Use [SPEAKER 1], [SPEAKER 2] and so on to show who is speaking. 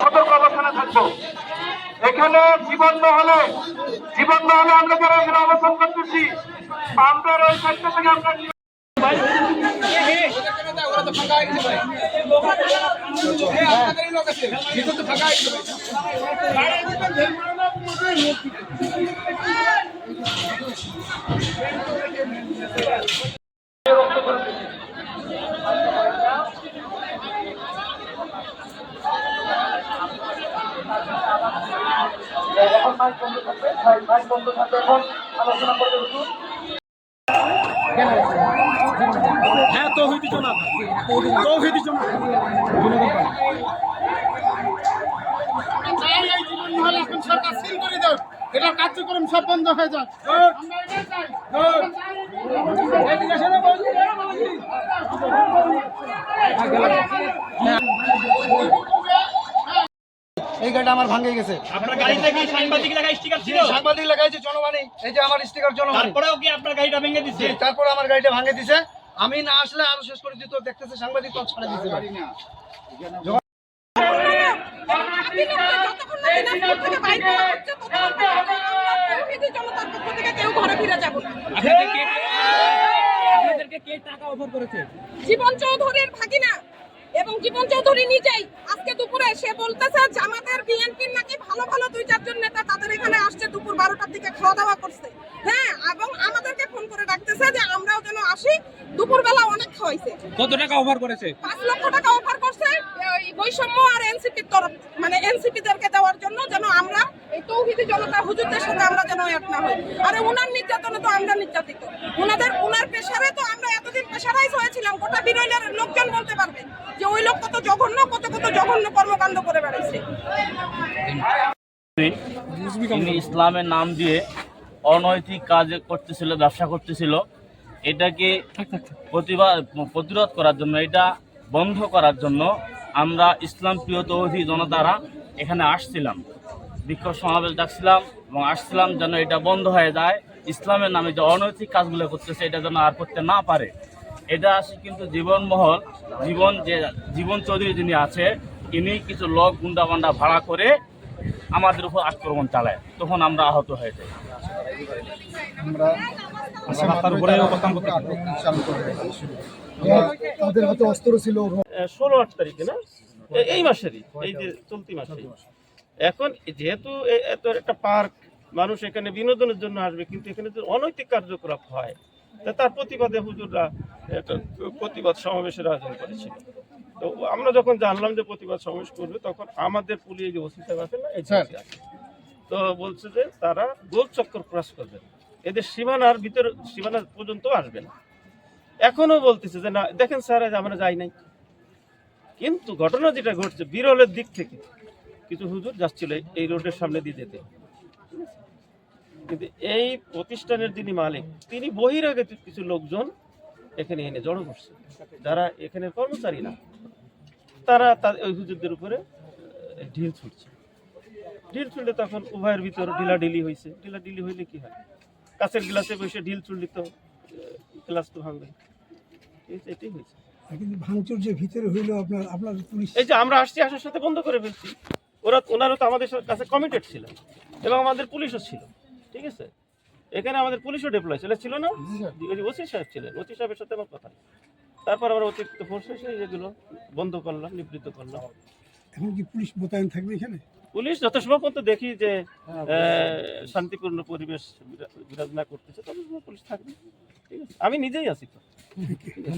[SPEAKER 1] সতর্ক অবস্থানে এখানে জীবন না হলে জীবন হলে আমরা যারা এখানে অবস্থান করতেছি, আমরা ওই সাইডটা থেকে আমরা এখন মাইক বন্ধ থাকবে মাইক বন্ধ থাকবে এখন। আলোচনা করবে হুজুর।
[SPEAKER 2] হ্যাঁ
[SPEAKER 3] এখন সরকার সিল করে দাও এটা কার্যক্রম সব বন্ধ হয়ে যাক। আমরা এটাই চাই
[SPEAKER 4] এই গাড়িটা আমার ভাঙে গেছে।
[SPEAKER 2] আপনার গাড়িতে কি সাংবাদিক লাগা স্টিকার ছিল?
[SPEAKER 4] সাংবাদিক লাগাইছে জনবাণী। এই যে আমার স্টিকার জনবাণী।
[SPEAKER 2] তারপরেও কি আপনার গাড়িটা ভেঙে দিচ্ছে
[SPEAKER 4] তারপর আমার গাড়িটা ভাঙে দিছে। আমি না আসলে আরও শেষ করে দিত দেখতেছে সাংবাদিক তো ছাড়া না।
[SPEAKER 5] কেউ ঘরে ফিরে যাব না। জীবন চৌধুরীর ভাগিনা। এবং জীবন চৌধুরী নিজেই আজকে দুপুরে সে বলতেছে জামাতের বিএনপির নাকি ভালো ভালো দুই চারজন নেতা তাদের এখানে আসছে দুপুর বারোটার দিকে খাওয়া দাওয়া করছে। হ্যাঁ এবং আমাদেরকে ফোন করে ডাকতেছে যে আমরাও যেন আসি দুপুরবেলা অনেক খাওয়াইছে।
[SPEAKER 2] কত টাকা অফার করেছে?
[SPEAKER 5] পাঁচ লক্ষ টাকা অফার করছে ওই বৈষম্য আর এনসিপির তরফ মানে এনসিপি দেরকে দেওয়ার জন্য যেন আমরা এই তৌহিদি জনতা হুজুরদের সাথে আমরা যেন এক না হই। আরে উনার নির্যাতনে তো আমরা নির্যাতিত। উনাদের উনার পেশারে তো আমরা এতদিন পেশারাইজ হয়েছিলাম গোটা বিরোধীর লোকজন বলতে পারবে যে ওই লোক কত জঘন্য কত কত জঘন্য কর্মকাণ্ড করে বেড়াইছে।
[SPEAKER 6] তিনি ইসলামের নাম দিয়ে অনৈতিক কাজ করতেছিল ব্যবসা করতেছিল। এটাকে প্রতিবাদ প্রতিরোধ করার জন্য এটা বন্ধ করার জন্য আমরা ইসলাম প্রিয় তৌহি জনতারা এখানে আসছিলাম। বিক্ষোভ সমাবেশ ডাকছিলাম এবং আসছিলাম যেন এটা বন্ধ হয়ে যায়। ইসলামের নামে যে অনৈতিক কাজগুলো করতেছে, এটা যেন আর করতে না পারে। এটা আসে কিন্তু জীবনমহল, জীবন যে, জীবন চৌধুরী যিনি আছে, ইনি কিছু লোক গুন্ডাবান্ডা ভাড়া করে আমাদের উপর আক্রমণ চালায়। তখন আমরা আহত হয়ে যাই।
[SPEAKER 2] রাস্তার উপরে অবস্থান করতে
[SPEAKER 4] তাদের হাতে অস্ত্র ছিল।
[SPEAKER 7] ষোলো আট তারিখে না? এই মাসেরই এই যে চলতি মাসে এখন যেহেতু এ- এত একটা পার্ক মানুষ এখানে বিনোদনের জন্য আসবে কিন্তু এখানে যে অনৈতিক কার্যকলাপ হয় তা তার প্রতিবাদে হুজুররা একটা প্রতিবাদ সমাবেশের আয়োজন করেছিল। তো আমরা যখন জানলাম যে প্রতিবাদ সমাবেশ করবে তখন আমাদের পুলিশ যে ওসি সাহেব আছেন না। তো বলছে যে তারা গোল চক্কর ক্রস করবে এদের সীমানার ভিতর, সীমানা পর্যন্ত আসবে না। এখনও বলতেছে যে, না, দেখেন স্যার আজ আমরা যাই নাই। কিন্তু ঘটনা যেটা ঘটছে, বিরলের দিক থেকে, কিছু হুজুর যাচ্ছিল এই- রোডের সামনে দিয়ে যেতে। কিন্তু এই প্রতিষ্ঠানের যিনি মালিক, তিনি বহিরাগত কিছু লোকজন এখানে এনে জড়ো করছে, যারা এখানে কর্মচারী না। তারা তা- ওই হুজুরদের উপরে ঢিল ছুটছে। ঢিল ছুটলে তখন উভয়ের ভিতর ঢিলাঢিলি হয়েছে ঢিলাঢিলি হইলে কি হয়? কাছের গ্লাসে বসে ঢিল ছুটলি তো গ্লাস তো ভাঙবে এটাই হয়েছে।
[SPEAKER 4] কিন্তু ভাঙচুর যে ভিতরে হইল আপনার আপনার পুলিশ
[SPEAKER 7] এই যে আমরা আসছি আসার সাথে বন্ধ করে ফেলছি। ওরা তো আমাদের কাছে কমিটেড ছিল এবং আমাদের পুলিশও ছিল ঠিক আছে? এখানে আমাদের পুলিশও ডিপ্লয় ছিল। ছিল না? ওসি সাহেব ছিলেন। ওসি সাহেবের সাথে আমার কথা। তারপর আমরা অতিরিক্ত ফোর্স এসে এগুলো বন্ধ করলাম নিবৃত্ত করলাম।
[SPEAKER 4] এখন কি পুলিশ মোতায়েন থাকবে এখানে?
[SPEAKER 7] পুলিশ যত সময় পর্যন্ত দেখি যে শান্তিপূর্ণ পরিবেশ বিরাজনা বিরাজ না করতেছে তত সময় পুলিশ থাকবে। ঠিক আছে। আমি নিজেই আছি তো।